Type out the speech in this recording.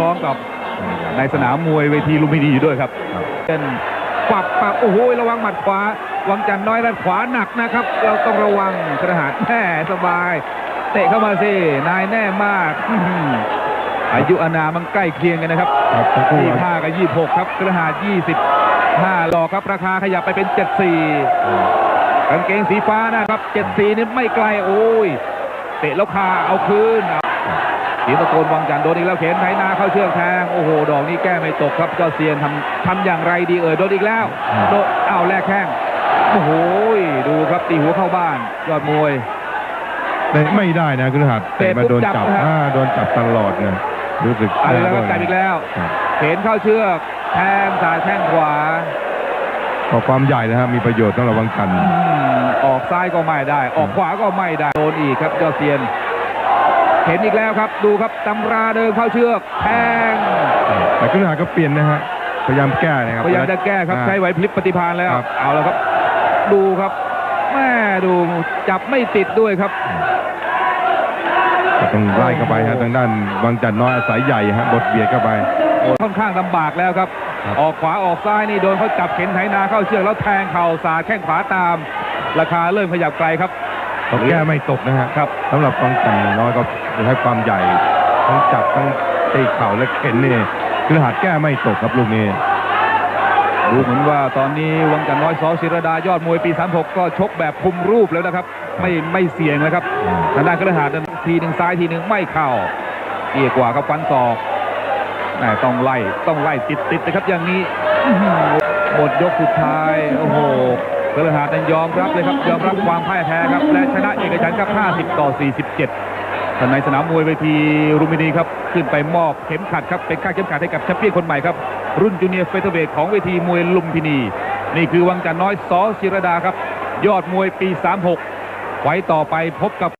ร้อมกับในสนามมวยเวทีลุมพินีอยู่ด้วยครับครับเป็นปับปับโอ้โหระวังหมัดขวาวังจันทร์น้อยด้านขวาหนักนะครับ เราต้องระวังกระหาดแม่สบาย เตะเข้ามาสินายแน่มากอื้อหืออายุอานามมันใกล้เคียงกันนะครับครับทั้งคู่ยี่ห้ากับยี่หกครับกระหาดยี่สิบห้าหลอกครับราคาขยับไปเป็นเจ็ดสี่กางเกงสีฟ้านะครับเจ็ดสี่นี่ไม่ไกลโอ้ย เตะแล้วคาเอาคืนเอาเสียงตะโกนวังจันทร์โดนอีกแล้วเข็นไถนาเข้าเชือกแทงโอ้โหดอกนี้แก้ไม่ตกครับเจ้าเซียนทำทำอย่างไรดีเอ่ยโดนอีกแล้วโดนอ้าวแลกแข้งโอ้โหดูครับตีหัวเข้าบ้านยอดมวยเตะไม่ได้นะคุณหัดเตะเตะมาโดนปุ๊บจัจับบนะฮะอ่าโดนจับตลอดนะรู้สึกเอาอีกแล้วครับจับอีกแล้วครับเข็นเข้าเชือกแทงสายแข้งขวาก็ความใหญ่นะครับมีประโยชน์ต้องระวังกันอืมออกซ้ายก็ไม่ได้ ออกขวาก็ไม่ได้โดนอีกครับเจ้าเซียน เห็นอีกแล้วครับดูครับตำราเดินเข้าเชือกแทงแต่คุณหัดก็เปลี่ยนนะฮะพยายามแก้นะครับพยายามจะแก้ครับอ่าใช้ไหวพลิบปฏิภาณแล้วครับเอาแล้วครับ ดูครับแม่ดูจับไม่ติดด้วยครับก็ต้องไล่เข้าไปฮะทางด้านวังจันทร์น้อยอาศัยใหญ่ฮะบดเบียดเข้าไปโอ้ค่อนข้างลำบากแล้วครับครับ ออกขวาออกซ้ายนี่โดนเขาจับเข็นไถนาเข้าเชือกแล้วแทงเข่าสาดแข้งขวาตาม ราคาเริ่มขยับไกลครับ เขาแก้ไม่ตกนะฮะครับสำหรับวังจันทร์น้อยก็จะให้ความใหญ่ทั้งจับทั้งตีเข่าและเข็นนี่คุณหัดแก้ไม่ตกครับลูกนี้ดูเหมือนว่าตอนนี้วังจันทร์น้อยสอศิรดายอดมวยปี 36 ก็ชกแบบคุมรูปแล้วนะครับ ไม่ไม่เสี่ยงนะครับทางด้านกระหาดนั้นทีหนึ่งซ้ายทีหนึ่งไม่เข้าเอียกว่าครับฟันศอกแหม่ต้องไล่ต้องไล่ติดติดนะครับอย่างนี้อื้อหือหมดยกสุดท้าย โอ้โห กระหาดันยอมรับเลยครับยอมรับความพ่ายแพ้ครับ และชนะเอกฉันท์ครับ 50 ต่อ 47ท่านในสนามมวยเวทีรุมินีครับ ขึ้นไปมอบเข็มขัดครับ เป็นค่าเข็มขัดให้กับแชมเปี้ยนคนใหม่ครับ รุ่นจูเนียร์เฟเธอร์เวทของเวทีมวยลุมพินี นี่คือวังจันทร์น้อยสอศิรดาครับ ยอดมวยปี 36 ไว้ต่อไปพบกับ